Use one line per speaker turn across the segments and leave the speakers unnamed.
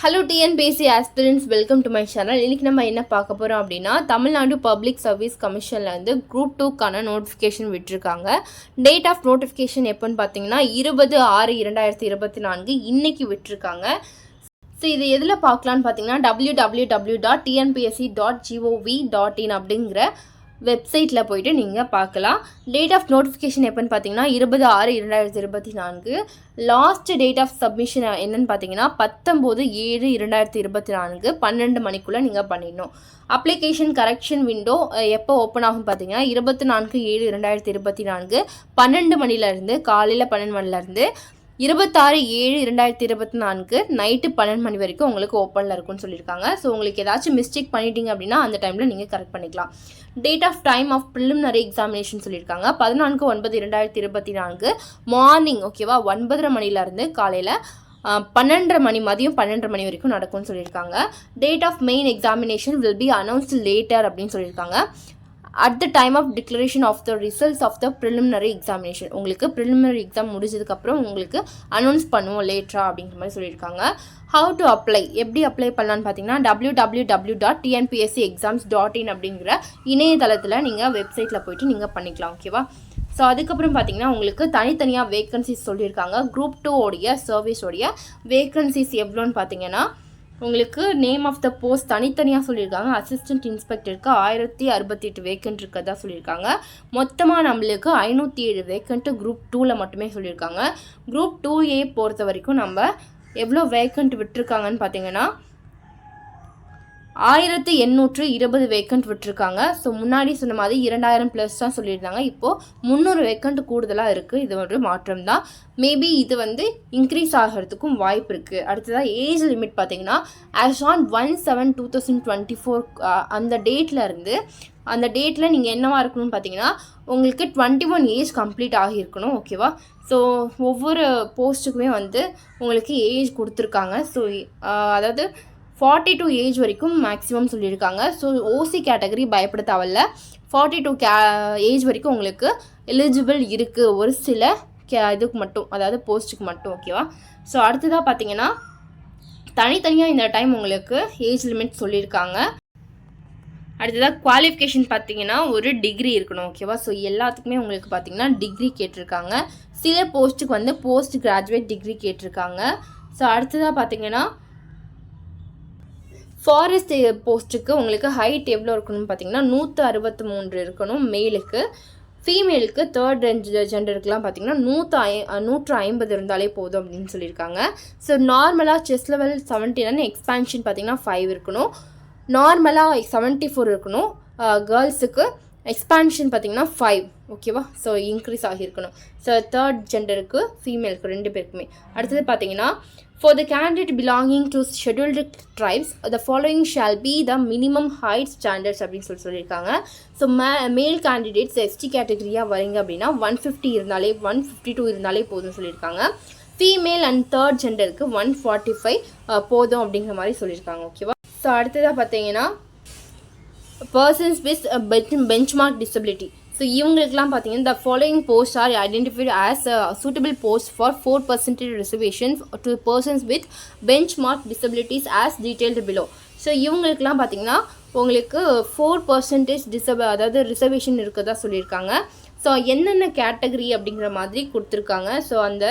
Hello TNPSC aspirants welcome to my channel இன்றைக்கி நம்ம என்ன பார்க்க போகிறோம் அப்படின்னா தமிழ்நாடு பப்ளிக் சர்வீஸ் கமிஷனில் வந்து குரூப் டூக்கான நோட்டிஃபிகேஷன் விட்டுருக்காங்க. டேட் ஆஃப் நோட்டிஃபிகேஷன் எப்போன்னு பார்த்தீங்கன்னா இருபது ஆறு இரண்டாயிரத்தி இருபத்தி நான்கு இன்றைக்கி விட்டுருக்காங்க. ஸோ இது எதில் பார்க்கலான்னு பார்த்தீங்கன்னா W W W dot TNPSC dot GOV dot in அப்படிங்கிற வெப்சைட்டில் போயிட்டு நீங்கள் பார்க்கலாம். டேட் ஆஃப் நோட்டிஃபிகேஷன் எப்போன்னு பார்த்தீங்கன்னா இருபது ஆறு இரண்டாயிரத்தி இருபத்தி நான்கு. லாஸ்ட் டேட் ஆஃப் சப்மிஷன் என்னன்னு பார்த்தீங்கன்னா பத்தொம்போது ஏழு இரண்டாயிரத்தி இருபத்தி நான்கு. பன்னெண்டு மணிக்குள்ளே நீங்கள் பண்ணிடணும். அப்ளிகேஷன் கரெக்ஷன் விண்டோ எப்போ ஓப்பன் ஆகும் பார்த்தீங்கன்னா இருபத்தி நான்கு ஏழு இரண்டாயிரத்தி இருபத்தி நான்கு. பன்னெண்டு மணிலேருந்து காலையில் பன்னெண்டு மணிலேருந்து இருபத்தாறு ஏழு இரண்டாயிரத்தி இருபத்தி நான்கு நைட்டு பன்னெண்டு மணி வரைக்கும் உங்களுக்கு ஓப்பனில் இருக்கும்னு சொல்லியிருக்காங்க. ஸோ உங்களுக்கு ஏதாச்சும் மிஸ்டேக் பண்ணிட்டீங்க அப்படின்னா அந்த டைமில் நீங்கள் கரெக்ட் பண்ணிக்கலாம். Date of time of preliminary examination சொல்லியிருக்காங்க. பதினான்கு ஒன்பது இரண்டாயிரத்தி இருபத்தி நான்கு மார்னிங் ஓகேவா ஒன்பதரை மணிலேருந்து காலையில் பன்னெண்டரை மணி மதியம் பன்னெண்டரை மணி வரைக்கும் நடக்கும்னு சொல்லியிருக்காங்க. Date of main examination will be announced later அப்படின்னு சொல்லியிருக்காங்க. At the time of declaration of the results of the preliminary examination உங்களுக்கு ப்ரிலிமினரி எக்ஸாம் முடிஞ்சதுக்கப்புறம் உங்களுக்கு அனௌன்ஸ் பண்ணுவோம் லேட்ரா அப்படிங்கிற மாதிரி சொல்லியிருக்காங்க. ஹவு டு அப்ளை எப்படி அப்ளை பண்ணலான்னு பார்த்தீங்கன்னா W W W dot TNPSC exams dot in அப்படிங்கிற இணையதளத்தில் நீங்கள் வெப்சைட்டில் போயிட்டு நீங்கள் பண்ணிக்கலாம் ஓகேவா ஸோ அதுக்கப்புறம் பார்த்தீங்கன்னா உங்களுக்கு தனித்தனியாக வேக்கன்சிஸ் சொல்லியிருக்காங்க. குரூப் டூ உடைய சர்வீஸோடைய வேக்கன்சிஸ் எவ்வளோன்னு பார்த்தீங்கன்னா உங்களுக்கு நேம் ஆஃப் த போஸ்ட் தனித்தனியாக சொல்லியிருக்காங்க. அசிஸ்டன்ட் இன்ஸ்பெக்டருக்கு ஆயிரத்தி அறுபத்தி எட்டு வேக்கண்ட் இருக்கதா சொல்லியிருக்காங்க. மொத்தமாக நம்மளுக்கு ஐநூற்றி ஏழு வேக்கண்ட்டு குரூப் டூவில் மட்டுமே சொல்லியிருக்காங்க. குரூப் டூ ஏ பொறுத்த வரைக்கும் நம்ம எவ்வளோ வேக்கண்ட் விட்டுருக்காங்கன்னு பார்த்தீங்கன்னா ஆயிரத்து எண்ணூற்று இருபது வேக்கண்ட் விட்டுருக்காங்க. ஸோ முன்னாடி சொன்ன மாதிரி இரண்டாயிரம் ப்ளஸ் தான் சொல்லியிருந்தாங்க. இப்போது முந்நூறு வேக்கண்ட் கூடுதலாக இருக்குது இது ஒரு மாற்றம் தான் மேபி இது வந்து இன்க்ரீஸ் ஆகிறதுக்கும் வாய்ப்பு இருக்குது அடுத்ததாக ஏஜ் லிமிட் பார்த்தீங்கன்னா as on one seven two thousand twenty four அந்த டேட்டில் இருந்து அந்த டேட்டில் நீங்கள் என்னவாக இருக்கணும்னு பார்த்தீங்கன்னா உங்களுக்கு டுவெண்ட்டி ஒன் ஏஜ் கம்ப்ளீட் ஆகியிருக்கணும் ஓகேவா ஸோ ஒவ்வொரு போஸ்ட்டுக்குமே வந்து உங்களுக்கு ஏஜ் கொடுத்துருக்காங்க. ஸோ அதாவது ஃபார்ட்டி டூ ஏஜ் வரைக்கும் மேக்ஸிமம் சொல்லியிருக்காங்க. ஸோ ஓசி கேட்டகரி பயப்பட தேவையில்ல ஃபார்ட்டி டூ கே ஏஜ் வரைக்கும் உங்களுக்கு எலிஜிபிள் இருக்குது ஒரு சில கே இதுக்கு மட்டும் அதாவது போஸ்ட்டுக்கு மட்டும் ஓகேவா ஸோ அடுத்ததாக பார்த்தீங்கன்னா தனித்தனியாக இந்த டைம் உங்களுக்கு ஏஜ் லிமிட் சொல்லியிருக்காங்க. அடுத்ததாக குவாலிஃபிகேஷன் பார்த்தீங்கன்னா ஒரு டிகிரி இருக்கணும் ஓகேவா ஸோ எல்லாத்துக்குமே உங்களுக்கு பார்த்தீங்கன்னா டிகிரி கேட்டிருக்காங்க. சில போஸ்ட்டுக்கு வந்து போஸ்ட் கிராஜுவேட் டிகிரி கேட்டிருக்காங்க. ஸோ அடுத்ததாக பார்த்தீங்கன்னா ஃபாரஸ்ட் போஸ்ட்டுக்கு உங்களுக்கு ஹைட் எவ்வளோ இருக்கணும்னு பார்த்தீங்கன்னா நூற்று அறுபத்தி மூன்று இருக்கணும் மேலுக்கு ஃபீமேலுக்கு தேர்ட் ஜெண்டருக்குலாம் பார்த்தீங்கன்னா நூற்று ஐ நூற்று ஐம்பது இருந்தாலே போதும் அப்படின்னு சொல்லியிருக்காங்க. ஸோ நார்மலாக செஸ் லெவல் செவன்ட்டினா எக்ஸ்பேன்ஷன் பார்த்தீங்கன்னா ஃபைவ் இருக்கணும். நார்மலாக செவன்ட்டி ஃபோர் இருக்கணும். கேர்ள்ஸுக்கு எக்ஸ்பான்ஷன் பார்த்திங்கன்னா ஃபைவ் ஓகேவா ஸோ இன்க்ரீஸ் ஆகியிருக்கணும். ஸோ தேர்ட் ஜெண்டருக்கு ஃபீமேலுக்கு ரெண்டு பேருக்குமே. அடுத்தது பார்த்தீங்கன்னா for the candidate belonging to scheduled tribes the following shall be the minimum height standards அப்படின்னு சொல்லி சொல்லியிருக்காங்க. ஸோ மே மேல் கேண்டிடேட்ஸ் எஸ்டி கேட்டகரியாக வரீங்க அப்படின்னா ஒன் ஃபிஃப்டி இருந்தாலே ஒன் ஃபிஃப்டி டூ இருந்தாலே போதும்னு சொல்லியிருக்காங்க. ஃபீமேல் அண்ட் தேர்ட் ஜெண்டருக்கு ஒன் ஃபார்ட்டி ஃபைவ் போதும் அப்படிங்கிற மாதிரி சொல்லியிருக்காங்க ஓகேவா ஸோ அடுத்ததாக பார்த்தீங்கன்னா persons with benchmark disability so இவங்களுக்குலாம் பார்த்தீங்கன்னா the following post are identified as suitable post for four percentage reservation to persons with benchmark disabilities as detailed below so இவங்களுக்குலாம் பார்த்தீங்கன்னா உங்களுக்கு ஃபோர் பர்சன்டேஜ் டிசப அதாவது ரிசர்வேஷன் இருக்கதா சொல்லியிருக்காங்க. ஸோ என்னென்ன கேட்டகரி அப்படிங்கிற மாதிரி கொடுத்துருக்காங்க. ஸோ அந்த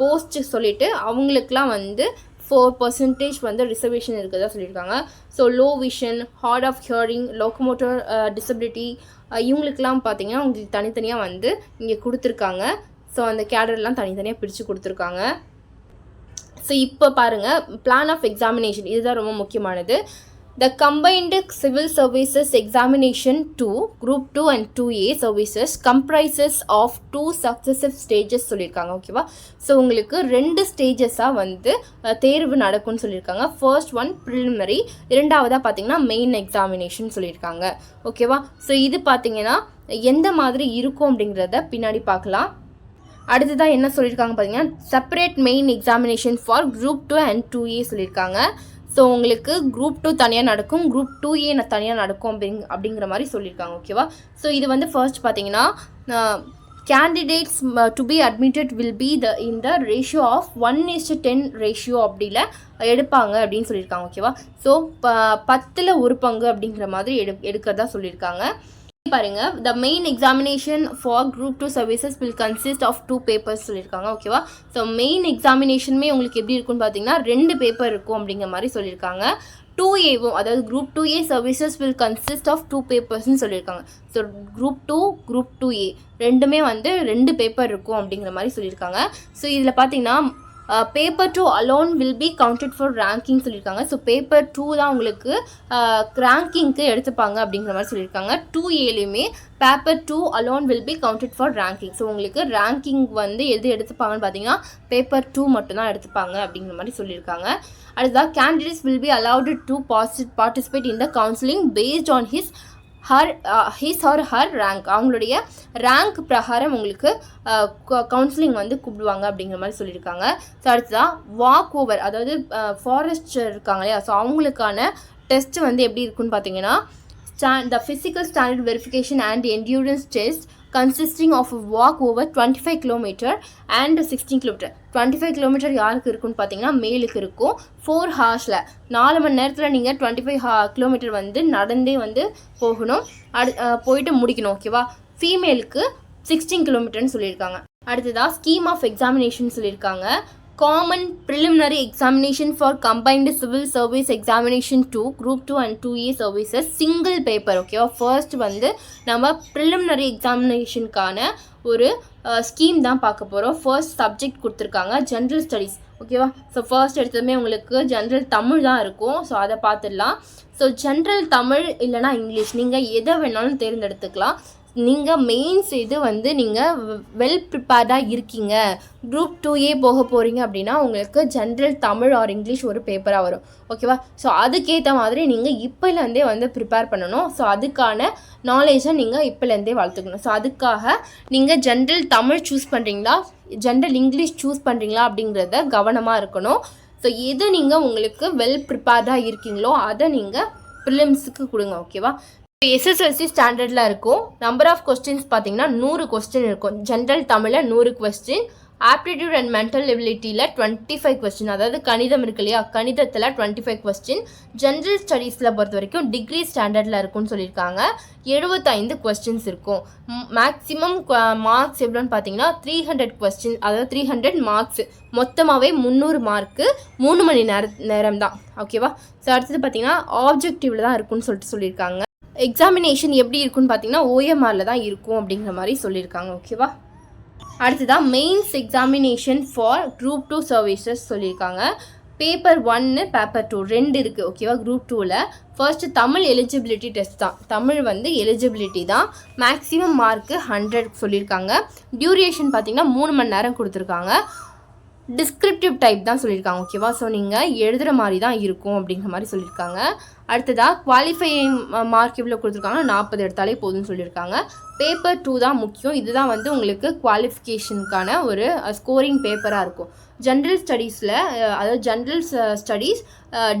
போஸ்ட்டு சொல்லிவிட்டு அவங்களுக்குலாம் வந்து ஃபோர் பர்சன்டேஜ் வந்து ரிசர்வேஷன் இருக்கிறதா சொல்லியிருக்காங்க. So low vision hard of hearing locomotor disability இவங்களுக்கெல்லாம் பார்த்தீங்கன்னா உங்களுக்கு தனித்தனியாக வந்து இங்கே கொடுத்துருக்காங்க. ஸோ அந்த கேடர்லாம் தனித்தனியாக பிரித்து கொடுத்துருக்காங்க. ஸோ இப்போ பாருங்கள் பிளான் ஆஃப் எக்ஸாமினேஷன் இதுதான் ரொம்ப முக்கியமானது. The combined civil services examination two group two and two A services comprises of two successive stages சொல்லியிருக்காங்க ஓகேவா ஸோ உங்களுக்கு ரெண்டு ஸ்டேஜஸாக வந்து தேர்வு நடக்கும்னு சொல்லியிருக்காங்க. ஃபர்ஸ்ட் ஒன் ப்ரிலிமினரி இரண்டாவதாக பார்த்தீங்கன்னா மெயின் எக்ஸாமினேஷன் சொல்லியிருக்காங்க ஓகேவா ஸோ இது பார்த்தீங்கன்னா எந்த மாதிரி இருக்கும் அப்படிங்கிறத பின்னாடி பார்க்கலாம் அடுத்ததாக என்ன சொல்லியிருக்காங்க பார்த்தீங்கன்னா separate main examination for group two and two A சொல்லியிருக்காங்க. ஸோ உங்களுக்கு குரூப் டூ தனியாக நடக்கும். குரூப் டூ ஏ தனியாக நடக்கும் அப்படிங் அப்படிங்கிற மாதிரி சொல்லியிருக்காங்க ஓகேவா ஸோ இது வந்து ஃபர்ஸ்ட் பார்த்தீங்கன்னா candidates to be admitted will be the in the ratio of one is to ten ratio அப்படில எடுப்பாங்க அப்படின்னு சொல்லியிருக்காங்க ஓகேவா ஸோ ப பத்தில் ஒரு பங்கு அப்படிங்கிற மாதிரி எடு எடுக்கிறதா சொல்லியிருக்காங்க. பாருங்க. The main examination for group two services will consist of two papers சொல்லியிருக்காங்க ஓகேவா ஸோ மெயின் எக்ஸாமினேஷனுமே உங்களுக்கு எப்படி இருக்கும்னு பார்த்தீங்கன்னா ரெண்டு பேப்பர் இருக்கும் அப்படிங்கிற மாதிரி சொல்லியிருக்காங்க. டூ ஏவும் அதாவது group two A services will consist of two பேப்பர்ஸ்னு சொல்லியிருக்காங்க. So group two group two A ரெண்டுமே வந்து ரெண்டு பேப்பர் இருக்கும் அப்படிங்கிற மாதிரி சொல்லியிருக்காங்க. ஸோ இதில் பார்த்தீங்கன்னா paper two alone will be counted for ranking சொல்லியிருக்காங்க ஸோ பேப்பர் டூ தான் உங்களுக்கு uh, ரேங்கிங்க்கு எடுத்துப்பாங்க அப்படிங்கிற மாதிரி சொல்லியிருக்காங்க two ஏலையுமே paper two alone will be counted for ranking so உங்களுக்கு ரேங்கிங் வந்து எது எடுத்துப்பாங்கன்னு பார்த்தீங்கன்னா பேப்பர் டூ மட்டும்தான் எடுத்துப்பாங்க அப்படிங்கிற மாதிரி சொல்லியிருக்காங்க அடுத்ததாக candidates will be allowed to பாசி participate in the counselling based on his her his or her rank அவங்களுடைய ரேங்க் பிரகாரம் உங்களுக்கு uh, கவுன்சிலிங் வந்து கூப்பிடுவாங்க அப்படிங்கிற மாதிரி சொல்லியிருக்காங்க. ஸோ அடுத்ததான் வாக் ஓவர் அதாவது uh, ஃபாரஸ்டர் இருக்காங்க இல்லையா? ஸோ அவங்களுக்கான டெஸ்ட் வந்து எப்படி இருக்குன்னு பார்த்தீங்கன்னா stand the physical standard verification and and endurance test consisting of a walk over 25 kilometer and 16 twenty five kilometre யாருக்கு இருக்குன்னு பார்த்தீங்கன்னா மேலுக்கு இருக்கும். ஃபோர் ஹார்ஸில் நாலு மணி நேரத்தில் நீங்கள் டுவெண்ட்டி ஃபைவ் ஹா கிலோமீட்டர் வந்து நடந்தே வந்து போகணும். அடு போயிட்டு முடிக்கணும் ஓகேவா ஃபீமேலுக்கு சிக்ஸ்டீன் கிலோமீட்டர்னு சொல்லியிருக்காங்க. அடுத்ததாக ஸ்கீம் ஆஃப் எக்ஸாமினேஷன் சொல்லியிருக்காங்க. Common preliminary examination for combined civil service examination two group two and two A services single paper ஓகேவா ஃபர்ஸ்ட் வந்து நம்ம ப்ரிலிமினரி எக்ஸாமினேஷனுக்கான ஒரு ஸ்கீம் தான் பார்க்க போகிறோம் ஃபர்ஸ்ட் சப்ஜெக்ட் கொடுத்துருக்காங்க ஜென்ரல் ஸ்டடீஸ் ஓகேவா ஸோ ஃபர்ஸ்ட் எடுத்ததுமே உங்களுக்கு ஜென்ரல் தமிழ் தான் இருக்கும். ஸோ அதை பார்த்துடலாம். ஸோ ஜென்ரல் தமிழ் இல்லைனா இங்கிலீஷ். நீங்கள் எதை வேணாலும் தேர்ந்தெடுத்துக்கலாம். நீங்கள் மெயின்ஸ் இது வந்து நீங்கள் வெல் ப்ரிப்பேர்டாக இருக்கீங்க. குரூப் டூ ஏ போக போகிறீங்க அப்படின்னா உங்களுக்கு ஜென்ரல் தமிழ் ஆர் இங்கிலீஷ் ஒரு பேப்பராக வரும். ஓகேவா ஸோ அதுக்கேற்ற மாதிரி நீங்கள் இப்போலேருந்தே வந்து ப்ரிப்பேர் பண்ணணும். ஸோ அதுக்கான நாலேஜை நீங்கள் இப்போலேருந்தே வளர்த்துக்கணும். ஸோ அதுக்காக நீங்கள் ஜென்ரல் தமிழ் சூஸ் பண்ணுறீங்களா ஜென்ரல் இங்கிலீஷ் சூஸ் பண்ணுறீங்களா அப்படிங்கிறத கவனமாக இருக்கணும். ஸோ எது நீங்கள் உங்களுக்கு வெல் ப்ரிப்பேர்டாக இருக்கீங்களோ அதை நீங்கள் ப்ரிலிம்ஸுக்கு கொடுங்க. ஓகேவா எஸ்எஸ்எல்சி ஸ்டாண்டர்டில் இருக்கும். நம்பர் ஆஃப் கொஸ்டின்ஸ் பார்த்தீங்கன்னா நூறு கொஸ்டின் இருக்கும். ஜென்ரல் தமிழில் நூறு கொஸ்டின் ஆப்டிடியூட் அண்ட் மென்டல் எபிலிட்டியில் டுவெண்ட்டி ஃபைவ் கொஸ்டின் அதாவது கணிதம் இருக்கு இல்லையா? கணிதத்தில் டுவெண்ட்டி ஃபைவ் கொஸ்டின் ஜென்ரல் ஸ்டடீஸில் பொறுத்த வரைக்கும் டிகிரி ஸ்டாண்டர்டில் இருக்கும்னு சொல்லியிருக்காங்க. எழுபத்தைந்து கொஸ்டின்ஸ் இருக்கும். மேக்ஸிமம் மார்க்ஸ் எவ்வளோன்னு பார்த்தீங்கன்னா த்ரீ ஹண்ட்ரட் கொஸ்டின் அதாவது த்ரீ ஹண்ட்ரட் மார்க்ஸ் மொத்தமாகவே முந்நூறு மார்க்கு மூணு மணி நேர நேரம் தான் ஓகேவா ஸோ அடுத்தது பார்த்தீங்கன்னா ஆப்ஜெக்டிவில் தான் இருக்கும்னு சொல்லிட்டு சொல்லியிருக்காங்க. எக்ஸாமினேஷன் எப்படி இருக்குன்னு பார்த்தீங்கன்னா ஓஎம்ஆரில் தான் இருக்கும் அப்படிங்கிற மாதிரி சொல்லியிருக்காங்க ஓகேவா அடுத்ததாக mains examination for group two services சொல்லியிருக்காங்க. பேப்பர் ஒன்று பேப்பர் டூ ரெண்டு இருக்குது ஓகேவா குரூப் டூவில் ஃபர்ஸ்ட்டு தமிழ் எலிஜிபிலிட்டி டெஸ்ட் தான். தமிழ் வந்து எலிஜிபிலிட்டி தான். மேக்ஸிமம் மார்க்கு ஹண்ட்ரட் சொல்லியிருக்காங்க. டியூரேஷன் பார்த்தீங்கன்னா மூணு மணி நேரம் கொடுத்துருக்காங்க. டிஸ்கிரிப்டிவ் டைப் தான் சொல்லியிருக்காங்க ஓகேவா ஸோ நீங்கள் எழுதுகிற மாதிரி தான் இருக்கும் அப்படிங்கிற மாதிரி சொல்லியிருக்காங்க. அடுத்ததாக குவாலிஃபையிங் மார்க் எவ்வளோ கொடுத்துருக்காங்க நாற்பது எடுத்தாலே போதும்னு சொல்லியிருக்காங்க. பேப்பர் டூ தான் முக்கியம். இதுதான் வந்து உங்களுக்கு குவாலிஃபிகேஷனுக்கான ஒரு ஸ்கோரிங் பேப்பராக இருக்கும். ஜென்ரல் ஸ்டடீஸில் அதாவது ஜென்ரல் ஸ்டடீஸ்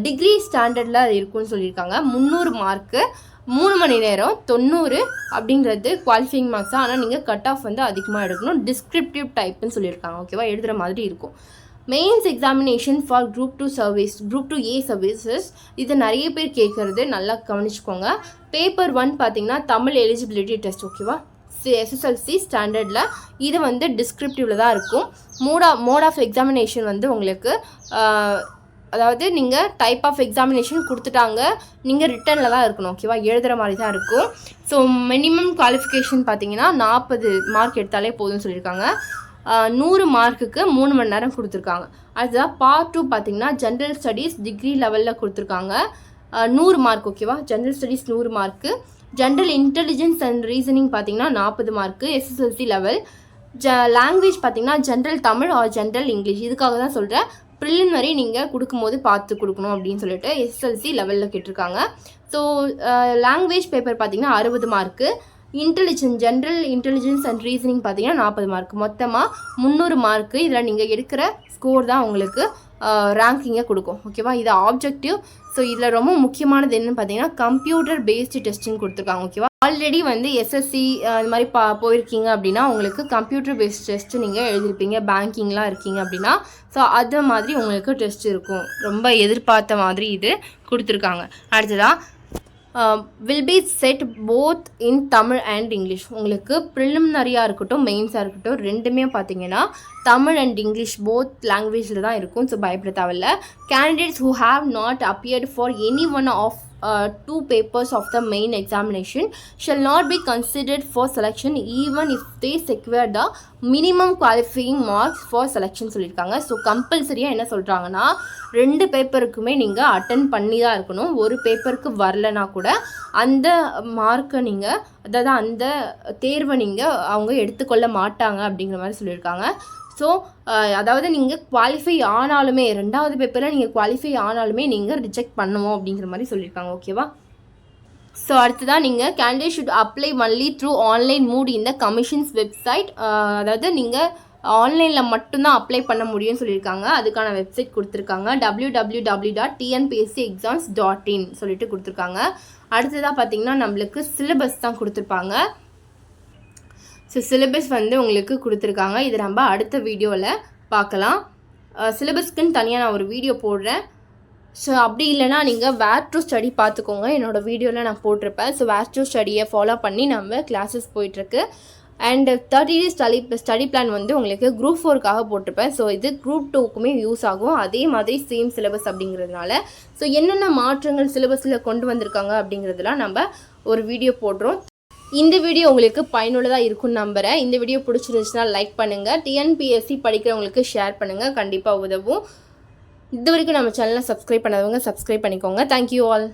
டிகிரி ஸ்டாண்டர்டில் இருக்கும்னு சொல்லியிருக்காங்க. முந்நூறு மார்க்கு மூணு மணி நேரம் தொண்ணூறு அப்படிங்கிறது குவாலிஃபைங் மார்க்ஸ் தான் ஆனால் நீங்கள் கட் ஆஃப் வந்து அதிகமாக எடுக்கணும். டிஸ்கிரிப்டிவ் டைப்புன்னு சொல்லியிருக்காங்க. ஓகேவா எழுதுகிற மாதிரி இருக்கும். Mains examination for group two service group two A services இது நிறைய பேர் கேட்குறது நல்லா கவனிச்சுக்கோங்க. பேப்பர் ஒன் பார்த்தீங்கன்னா தமிழ் எலிஜிபிலிட்டி டெஸ்ட் ஓகேவா எஸ்எஸ்எல்சி ஸ்டாண்டர்டில் இது வந்து டிஸ்கிரிப்டிவில் தான் இருக்கும். மோடா மோட் ஆஃப் எக்ஸாமினேஷன் வந்து உங்களுக்கு அதாவது நீங்கள் டைப் ஆஃப் எக்ஸாமினேஷன் கொடுத்துட்டாங்க நீங்கள் ரிட்டனில் தான் இருக்கணும் ஓகேவா எழுதுகிற மாதிரி தான் இருக்கும். ஸோ மினிமம் குவாலிஃபிகேஷன் பார்த்தீங்கன்னா நாற்பது மார்க் எடுத்தாலே போதும்னு சொல்லியிருக்காங்க. நூறு மார்க்குக்கு மூணு மணி நேரம் கொடுத்துருக்காங்க. அடுத்ததாக பார்ட் டூ பார்த்தீங்கன்னா ஜென்ரல் ஸ்டடீஸ் டிகிரி லெவலில் கொடுத்துருக்காங்க. நூறு மார்க் ஓகேவா ஜென்ரல் ஸ்டடீஸ் நூறு mark general intelligence and reasoning பார்த்தீங்கன்னா நாற்பது மார்க்கு எஸ்எஸ்எல்சி லெவல் ஜ லாங்குவேஜ் பார்த்தீங்கன்னா general Tamil or general English இதுக்காக தான் சொல்கிறேன் ப்ரிலிமினரி நீங்கள் கொடுக்கும்போது பார்த்து கொடுக்கணும் அப்படின்னு சொல்லிட்டு எஸ்எஸ்எல்சி லெவலில் கேட்டிருக்காங்க. ஸோ லாங்குவேஜ் பேப்பர் பார்த்தீங்கன்னா அறுபது mark. Intelligence general intelligence and reasoning பார்த்தீங்கன்னா நாற்பது மார்க் மொத்தமாக முந்நூறு மார்க்கு இதில் நீங்கள் எடுக்கிற ஸ்கோர் தான் உங்களுக்கு ரேங்கிங்கை கொடுக்கும். ஓகேவா இது ஆப்ஜெக்டிவ் ஸோ இதில் ரொம்ப முக்கியமானது என்னன்னு பார்த்தீங்கன்னா கம்ப்யூட்டர் பேஸ்டு டெஸ்ட்டுன்னு கொடுத்துருக்காங்க. ஓகேவா ஆல்ரெடி வந்து எஸ்எஸ்சி அது மாதிரி பா போயிருக்கீங்க அப்படின்னா உங்களுக்கு கம்ப்யூட்டர் பேஸ்ட் டெஸ்ட்டு நீங்கள் எழுதியிருப்பீங்க பேங்கிங்லாம் இருக்கீங்க அப்படின்னா ஸோ அது மாதிரி உங்களுக்கு டெஸ்ட் இருக்கும். ரொம்ப எதிர்பார்த்த மாதிரி இது கொடுத்துருக்காங்க. அடுத்ததாக will be set both in Tamil and English உங்களுக்கு ப்ரிலிமினரியாக இருக்கட்டும் மெயின்ஸாக இருக்கட்டும் ரெண்டுமே பார்த்தீங்கன்னா தமிழ் அண்ட் இங்கிலீஷ் போத் லாங்குவேஜில் தான் இருக்கும் ஸோ பயப்பட தேவையில்ல. Candidates who have not appeared for any one of two papers of the main examination shall not be considered for selection even if they secure the minimum qualifying marks for selection சொல்லியிருக்காங்க. So கம்பல்சரியாக என்ன சொல்கிறாங்கன்னா ரெண்டு பேப்பருக்குமே நீங்கள் attend பண்ணி தான் இருக்கணும். ஒரு பேப்பருக்கு வரலனா கூட அந்த மார்க்கை நீங்கள் அதாவது அந்த தேர்வை நீங்கள் அவங்க எடுத்துக்கொள்ள மாட்டாங்க அப்படிங்கிற மாதிரி சொல்லியிருக்காங்க. ஸோ uh, அதாவது நீங்கள் குவாலிஃபை ஆனாலுமே ரெண்டாவது பேப்பரில் நீங்கள் குவாலிஃபை ஆனாலுமே நீங்கள் ரிஜெக்ட் பண்ணுவோம் அப்படிங்கிற மாதிரி சொல்லியிருக்காங்க ஓகேவா ஸோ அடுத்ததான் நீங்கள் candidate should apply only through online mode இந்த கமிஷன்ஸ் வெப்சைட் அதாவது நீங்கள் ஆன்லைனில் மட்டும்தான் அப்ளை பண்ண முடியும்னு சொல்லியிருக்காங்க. அதுக்கான வெப்சைட் கொடுத்துருக்காங்க. W W W dot TNPSC exams dot in சொல்லிட்டு கொடுத்துருக்காங்க. அடுத்ததாக பார்த்தீங்கன்னா நம்மளுக்கு சிலபஸ் தான் கொடுத்துருப்பாங்க. ஸோ சிலபஸ் வந்து உங்களுக்கு கொடுத்துருக்காங்க. இது நம்ம அடுத்த வீடியோவில் பார்க்கலாம். சிலபஸ்க்குன்னு தனியாக நான் ஒரு வீடியோ போடுறேன். ஸோ அப்படி இல்லைனா நீங்கள் வேர் டு ஸ்டடி பார்த்துக்கோங்க. என்னோடய வீடியோவில் நான் போட்டிருப்பேன். ஸோ வேர் டு ஸ்டடியை ஃபாலோ பண்ணி நம்ம கிளாஸஸ் போயிட்டுருக்கு. And thirty days study study plan வந்து உங்களுக்கு குரூப் ஃபோருக்காக போட்டிருப்பேன். ஸோ இது குரூப் டூக்குமே யூஸ் ஆகும். அதே மாதிரி சேம் சிலபஸ் அப்படிங்கிறதுனால. ஸோ என்னென்ன மாற்றங்கள் சிலபஸில் கொண்டு வந்திருக்காங்க அப்படிங்கிறதுலாம் நம்ம ஒரு வீடியோ போடுறோம். இந்த வீடியோ உங்களுக்கு பயனுள்ளதாக இருக்கும்னு நம்புகிறேன் இந்த வீடியோ பிடிச்சிருந்துச்சுன்னா லைக் பண்ணுங்கள் டிஎன்பிஎஸ்சி படிக்கிறவங்களுக்கு ஷேர் பண்ணுங்கள் கண்டிப்பாக உதவும். இது வரைக்கும் நம்ம சேனலை சப்ஸ்கிரைப் பண்ணாதவங்க சப்ஸ்கிரைப் பண்ணிக்கோங்க. Thank you all